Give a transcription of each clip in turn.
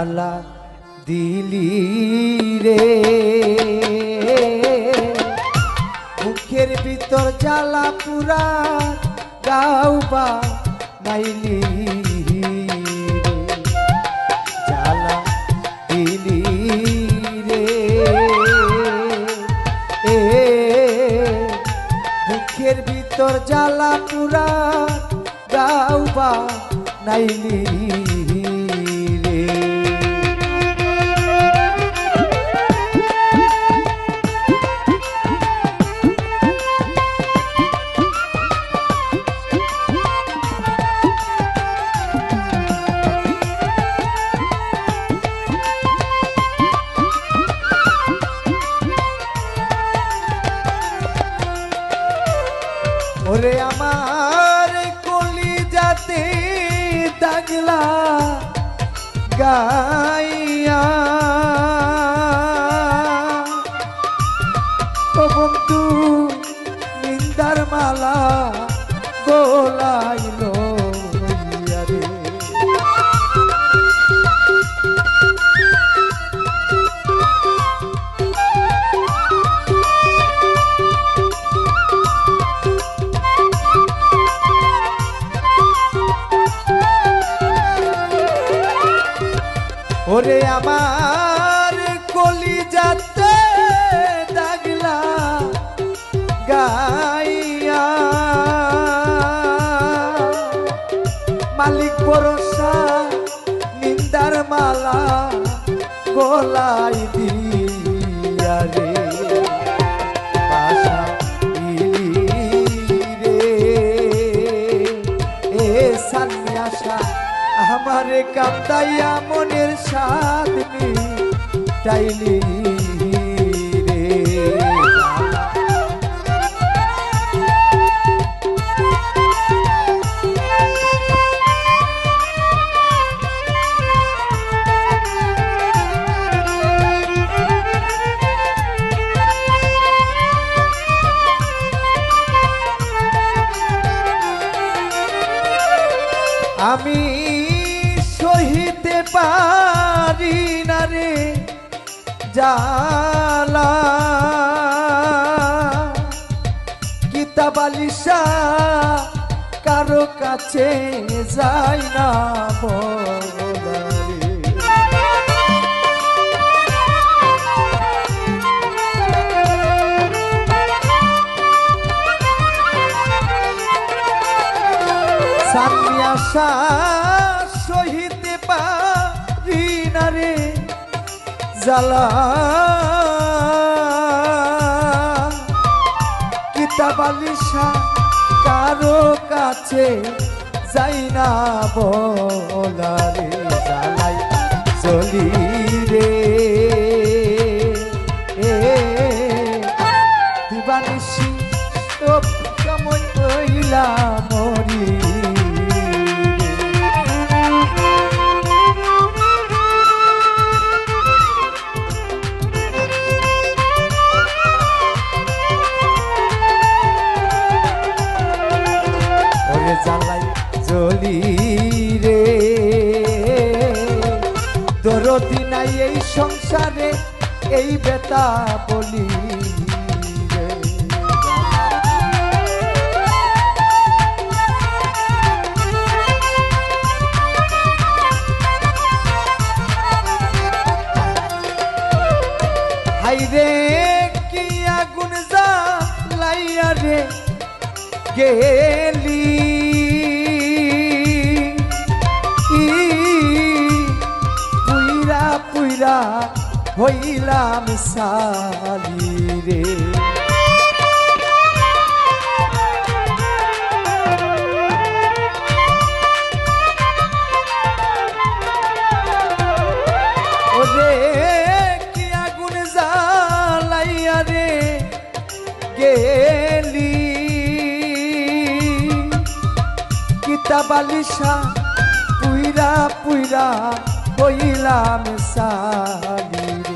জ্বালা দিলি রে। মুখের ভিতর জ্বালা পুরা গাউবা নাইলি রে। জ্বালা দিলি এ পুরা গাউবা নাইলি ওরে আমার কলি যাতে দাগলা গাইয়া। বন্ধু নিন্দার মালা ওরে আমার কলি যাতে দাগলা গাইয়া। মালিক ভরসা নিন্দার মালা গলাই দিয়া রে। রে আমারে কান্দাইয়া মনের সাথ টাইলি রে। আমি জালা। কিতাবালিশা কারও কাছে যাই না বলা সামনে আসা জ্বালা। কিতাবালিশা কারও কাছে যাই না বলারে জ্বালাই চলি জ্বালাই জ্বলি রে। দরদি নাই এই সংসারে, এই বেতা বলি রে। কি জ্বালাইয়া রে গেলি হইলাম সালি রে। কিতাবালিশা পুইরা পুইরা হইলাম সালির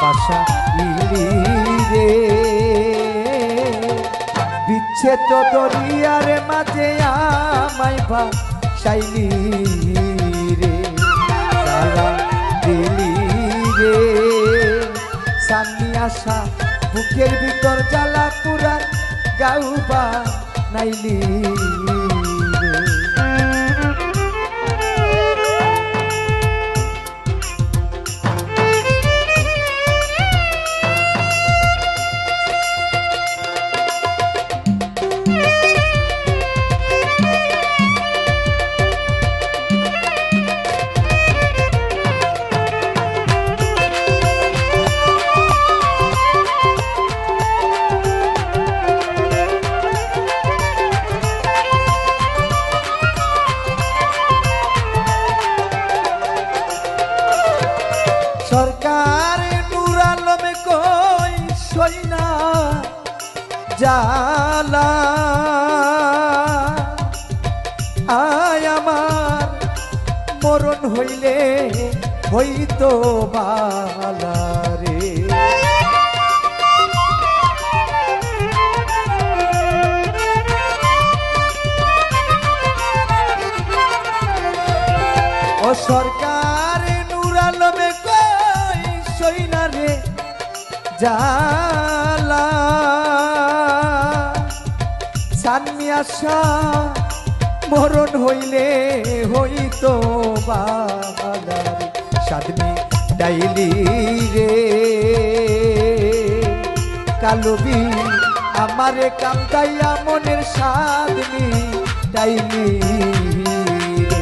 পাশা ইলি রে। বিচ্ছেদ দরিয়ার মাঝে আমায় বা শাইলি রে সালা দিলি রে। সামনে আসা বুকের ভিতর জ্বালা পুরা গাউবা নাইলি জালা। আয় আমার, মরণ হইলে হইতো বালা রে। ও সরকার নূর আলমে কই সইনা রে জালা। সানমি আশা, মরণ হইলে হইতো বাগার সাদমি ডাইলি রে কালবি আমারে কামতাইয়া মনের সাদমি ডাইলি